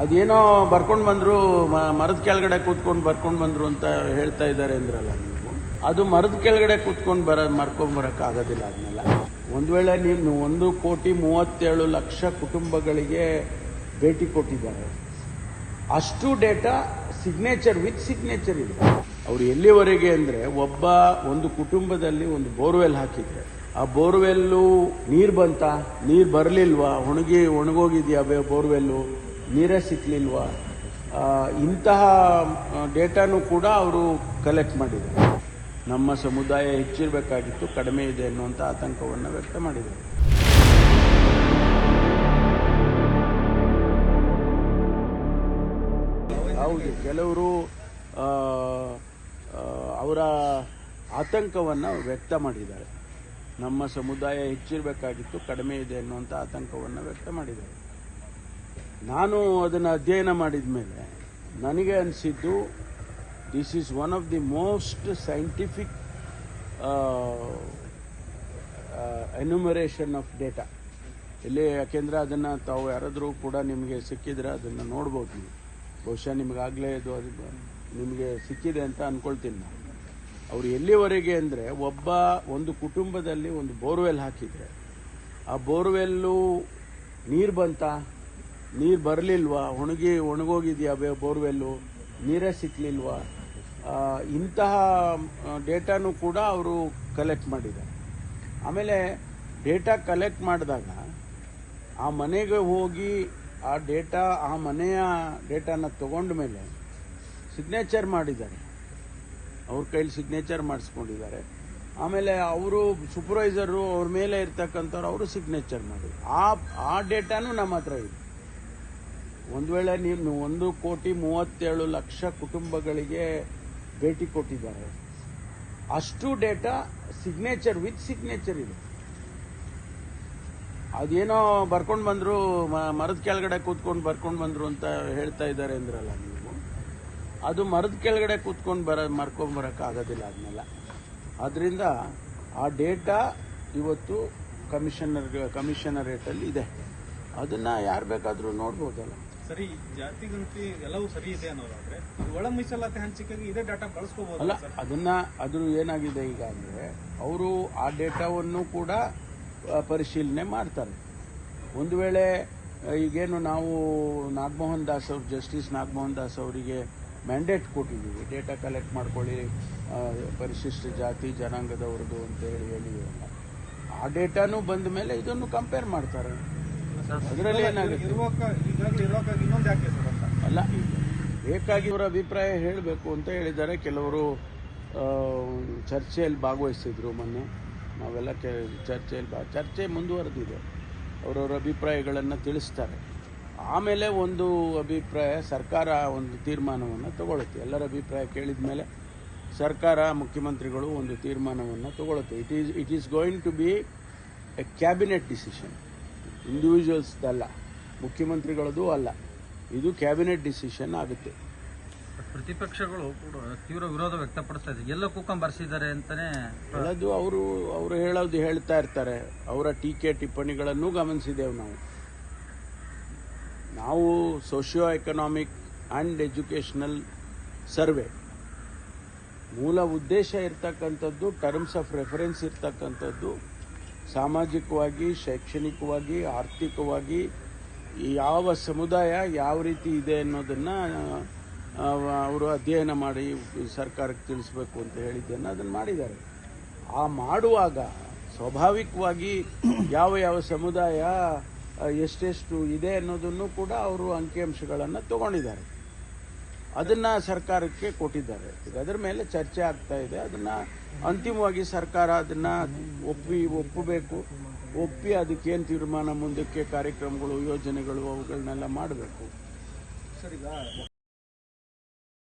ಅದೇನೋ ಬರ್ಕೊಂಡು ಬಂದ್ರು ಮರದ ಕೆಳಗಡೆ ಕೂತ್ಕೊಂಡು ಬರ್ಕೊಂಡು ಬಂದ್ರು ಅಂತ ಹೇಳ್ತಾ ಇದ್ದಾರೆ ಅಂದ್ರಲ್ಲ ನೀವು. ಅದು ಮರದ ಕೆಳಗಡೆ ಕೂತ್ಕೊಂಡು ಬರ, ಮರ್ಕೊಂಡ್ ಆಗೋದಿಲ್ಲ ಅದನ್ನೆಲ್ಲ. ಒಂದು ವೇಳೆ ನೀವು ಒಂದು ಕೋಟಿ ಮೂವತ್ತೇಳು ಲಕ್ಷ ಕುಟುಂಬಗಳಿಗೆ ಭೇಟಿ ಕೊಟ್ಟಿದ್ದಾರೆ. ಅಷ್ಟು ಡೇಟಾ ಸಿಗ್ನೇಚರ್, ವಿತ್ ಸಿಗ್ನೇಚರ್ ಇದೆ. ಅವ್ರು ಎಲ್ಲಿವರೆಗೆ ಅಂದರೆ ಒಬ್ಬ ಒಂದು ಕುಟುಂಬದಲ್ಲಿ ಒಂದು ಬೋರ್ವೆಲ್ ಹಾಕಿದ್ರೆ. ಆ ಬೋರ್ವೆಲ್ಲು ನೀರು ಬಂತ? ನೀರು ಬರಲಿಲ್ವಾ? ಒಣಗಿ, ಒಣಗೋಗಿದೆಯಾ ಬೋರ್ವೆಲ್ಲು? ನೀರೇ ಸಿಕ್ಕಲಿಲ್ವಾ ಇಂತಹ ಡೇಟಾನು ಕೂಡ ಅವರು ಕಲೆಕ್ಟ್ ಮಾಡಿದರು. ನಮ್ಮ ಸಮುದಾಯ ಹೆಚ್ಚಿರಬೇಕಾಗಿತ್ತು, ಕಡಿಮೆ ಇದೆ ಅನ್ನುವಂಥ ಆತಂಕವನ್ನು ವ್ಯಕ್ತ ಮಾಡಿದ್ದಾರೆ ಹೌದು, ಕೆಲವರು ಅವರ ಆತಂಕವನ್ನು ವ್ಯಕ್ತ ಮಾಡಿದ್ದಾರೆ. ನಮ್ಮ ಸಮುದಾಯ ಹೆಚ್ಚಿರಬೇಕಾಗಿತ್ತು, ಕಡಿಮೆ ಇದೆ ಅನ್ನುವಂಥ ಆತಂಕವನ್ನು ವ್ಯಕ್ತ ಮಾಡಿದ್ದಾರೆ. ನಾನು ಅದನ್ನು ಅಧ್ಯಯನ ಮಾಡಿದ ಮೇಲೆ ನನಗೆ ಅನಿಸಿದ್ದು this is one of the most scientific enumeration of data ಇಲ್ಲಿ ಯಾಕೆಂದರೆ ಅದನ್ನು ತಾವು ಯಾರಾದರೂ ಕೂಡ ನಿಮಗೆ ಸಿಕ್ಕಿದ್ರೆ ಅದನ್ನು ನೋಡ್ಬೋದು. ನೀವು ಬಹುಶಃ ನಿಮಗಾಗಲೇ ಇದು ಅದು ನಿಮಗೆ ಸಿಕ್ಕಿದೆ ಅಂತ ಅಂದ್ಕೊಳ್ತೀನಿ ನಾನು. ಅವರು ಎಲ್ಲಿವರೆಗೆ ಅಂದರೆ ಒಬ್ಬ ಒಂದು ಕುಟುಂಬದಲ್ಲಿ ಒಂದು ಬೋರ್ವೆಲ್ ಹಾಕಿದರೆ, ಆ ಬೋರ್ವೆಲ್ಲು ನೀರು ಬಂತ? ನೀರು ಬರಲಿಲ್ವಾ? ಒಣಗಿ, ಒಣಗೋಗಿದೆಯಾ ಬೋರ್ವೆಲ್ಲು? ನೀರೇ ಸಿಕ್ಕಲಿಲ್ವಾ ಇಂತಹ ಡೇಟಾನು ಕೂಡ ಅವರು ಕಲೆಕ್ಟ್ ಮಾಡಿದ್ದಾರೆ. ಆಮೇಲೆ ಡೇಟಾ ಕಲೆಕ್ಟ್ ಮಾಡಿದಾಗ ಆ ಮನೆಗೆ ಹೋಗಿ ಆ ಡೇಟಾ, ಆ ಮನೆಯ ಡೇಟಾನ ತಗೊಂಡ ಮೇಲೆ ಸಿಗ್ನೇಚರ್ ಮಾಡಿದ್ದಾರೆ. ಅವ್ರ ಕೈಲಿ ಸಿಗ್ನೇಚರ್ ಮಾಡಿಸ್ಕೊಂಡಿದ್ದಾರೆ. ಆಮೇಲೆ ಅವರು ಸೂಪರ್ವೈಸರು ಅವ್ರ ಮೇಲೆ ಇರ್ತಕ್ಕಂಥವ್ರು, ಅವರು ಸಿಗ್ನೇಚರ್ ಮಾಡಿದ್ರು. ಆ ಆ ಡೇಟಾನು ನಮ್ಮ ಹತ್ರ ಇದೆ ಒಂದು ವೇಳೆ ನೀವು ಒಂದು ಕೋಟಿ ಮೂವತ್ತೇಳು ಲಕ್ಷ ಕುಟುಂಬಗಳಿಗೆ ಭೇಟಿ ಕೊಟ್ಟಿದ್ದಾರೆ. ಅಷ್ಟು ಡೇಟಾ ಸಿಗ್ನೇಚರ್, ವಿತ್ ಸಿಗ್ನೇಚರ್ ಇದೆ. ಅದೇನೋ ಬರ್ಕೊಂಡು ಬಂದ್ರು ಮರದ ಕೆಳಗಡೆ ಕೂತ್ಕೊಂಡು ಬರ್ಕೊಂಡು ಬಂದ್ರು ಅಂತ ಹೇಳ್ತಾ ಇದ್ದಾರೆ ಅಂದ್ರಲ್ಲ ನೀವು. ಅದು ಮರದ ಕೆಳಗಡೆ ಕೂತ್ಕೊಂಡು ಬರ, ಮರ್ಕೊಂಡ್ ಆಗೋದಿಲ್ಲ ಅದನ್ನೆಲ್ಲ. ಅದರಿಂದ ಆ ಡೇಟಾ ಇವತ್ತು ಕಮಿಷನರ್ ಕಮಿಷನರೇಟಲ್ಲಿ ಇದೆ. ಅದನ್ನ ಯಾರು ಬೇಕಾದರೂ ನೋಡ್ಬೋದಲ್ಲ. ಸರಿ ಜಾತಿ ಗಣತಿ ಎಲ್ಲವೂ ಸರಿ ಇದೆ ಅನ್ನೋದಾದ್ರೆ ಒಳ ಮೀಸಲಾತಿ ಹಂಚಿಕೆಗೆ ಇದೇ ಡಾಟಾ ಬಳಸ್ಕೋಬಹುದು ಅಲ್ಲ ಅದನ್ನ ಅದು ಏನಾಗಿದೆ ಈಗ ಅಂದ್ರೆ ಅವರು ಆ ಡೇಟಾವನ್ನು ಕೂಡ ಪರಿಶೀಲನೆ ಮಾಡ್ತಾರೆ. ಒಂದು ವೇಳೆ ಈಗೇನು ನಾವು ನಾಗಮೋಹನ್ ದಾಸ್ ಅವ್ರು ಜಸ್ಟಿಸ್ ನಾಗಮೋಹನ್ ದಾಸ್ ಅವರಿಗೆ ಮ್ಯಾಂಡೇಟ್ ಕೊಟ್ಟಿದ್ದೀವಿ ಡೇಟಾ ಕಲೆಕ್ಟ್ ಮಾಡ್ಕೊಳ್ಳಿ ಪರಿಶಿಷ್ಟ ಜಾತಿ ಜನಾಂಗದವ್ರದ್ದು ಅಂತ ಹೇಳಿ ಹೇಳಿ ಆ ಡೇಟಾನು ಬಂದ ಮೇಲೆ ಇದನ್ನು ಕಂಪೇರ್ ಮಾಡ್ತಾರೆ. ಅದರಲ್ಲಿ ಏನಾಗುತ್ತೆ? ಅಲ್ಲ ಬೇಕಾಗಿ ಅವರ ಅಭಿಪ್ರಾಯ ಹೇಳಬೇಕು ಅಂತ ಹೇಳಿದ್ದಾರೆ. ಕೆಲವರು ಚರ್ಚೆಯಲ್ಲಿ ಭಾಗವಹಿಸಿದ್ರು ಮೊನ್ನೆ. ನಾವೆಲ್ಲ ಕೆ ಚರ್ಚೆಯಲ್ಲಿ ಭಾ ಚರ್ಚೆ ಮುಂದುವರೆದಿದೆ. ಅವರವರ ಅಭಿಪ್ರಾಯಗಳನ್ನು ತಿಳಿಸ್ತಾರೆ. ಆಮೇಲೆ ಒಂದು ಅಭಿಪ್ರಾಯ ಸರ್ಕಾರ ಒಂದು ತೀರ್ಮಾನವನ್ನು ತಗೊಳುತ್ತೆ. ಎಲ್ಲರ ಅಭಿಪ್ರಾಯ ಕೇಳಿದ ಮೇಲೆ ಸರ್ಕಾರ ಮುಖ್ಯಮಂತ್ರಿಗಳು ಒಂದು ತೀರ್ಮಾನವನ್ನು ತಗೊಳುತ್ತೆ. It is it is going to be a cabinet decision ಇಂಡಿವಿಜುವಲ್ಸ್ದಲ್ಲ ಮುಖ್ಯಮಂತ್ರಿಗಳದ್ದು ಅಲ್ಲ. ಇದು ಕ್ಯಾಬಿನೆಟ್ ಡಿಸಿಷನ್ ಆಗುತ್ತೆ. ಪ್ರತಿಪಕ್ಷಗಳು ಕೂಡ ತೀವ್ರ ವಿರೋಧ ವ್ಯಕ್ತಪಡಿಸ್ತಾ ಇದೆ. ಎಲ್ಲ ಕೂಕಂ ಬರೆಸಿದ್ದಾರೆ ಅಂತಾನೆ ಅದು ಅವರು ಅವರು ಹೇಳೋದು ಹೇಳ್ತಾ ಇರ್ತಾರೆ. ಅವರ ಟೀಕೆ ಟಿಪ್ಪಣಿಗಳನ್ನು ಗಮನಿಸಿದ್ದೇವೆ ನಾವು. ನಾವು socio economic and educational survey ಮೂಲ ಉದ್ದೇಶ ಇರ್ತಕ್ಕಂಥದ್ದು ಟರ್ಮ್ಸ್ ಆಫ್ ರೆಫರೆನ್ಸ್ ಇರ್ತಕ್ಕಂಥದ್ದು ಸಾಮಾಜಿಕವಾಗಿ, ಶೈಕ್ಷಣಿಕವಾಗಿ, ಆರ್ಥಿಕವಾಗಿ ಯಾವ ಸಮುದಾಯ ಯಾವ ರೀತಿ ಇದೆ ಅನ್ನೋದನ್ನು ಅವರು ಅಧ್ಯಯನ ಮಾಡಿ ಸರ್ಕಾರಕ್ಕೆ ತಿಳಿಸ್ಬೇಕು ಅಂತ ಹೇಳಿದ್ದನ್ನು ಅದನ್ನು ಮಾಡಿದ್ದಾರೆ. ಆ ಮಾಡುವಾಗ ಸ್ವಾಭಾವಿಕವಾಗಿ ಯಾವ ಯಾವ ಸಮುದಾಯ ಎಷ್ಟೆಷ್ಟು ಇದೆ ಅನ್ನೋದನ್ನು ಕೂಡ ಅವರು ಅಂಕಿಅಂಶಗಳನ್ನು ತಗೊಂಡಿದ್ದಾರೆ. ಅದನ್ನ ಸರ್ಕಾರಕ್ಕೆ ಕೊಟ್ಟಿದ್ದಾರೆ. ಈಗ ಅದರ ಮೇಲೆ ಚರ್ಚೆ ಆಗ್ತಾ ಇದೆ. ಅದನ್ನ ಅಂತಿಮವಾಗಿ ಸರ್ಕಾರ ಅದನ್ನ ಒಪ್ಪಿ, ಒಪ್ಪಬೇಕು. ಒಪ್ಪಿ ಅದಕ್ಕೇನು ತೀರ್ಮಾನ ಮುಂದಕ್ಕೆ ಕಾರ್ಯಕ್ರಮಗಳು, ಯೋಜನೆಗಳು ಅವುಗಳನ್ನೆಲ್ಲ ಮಾಡಬೇಕು.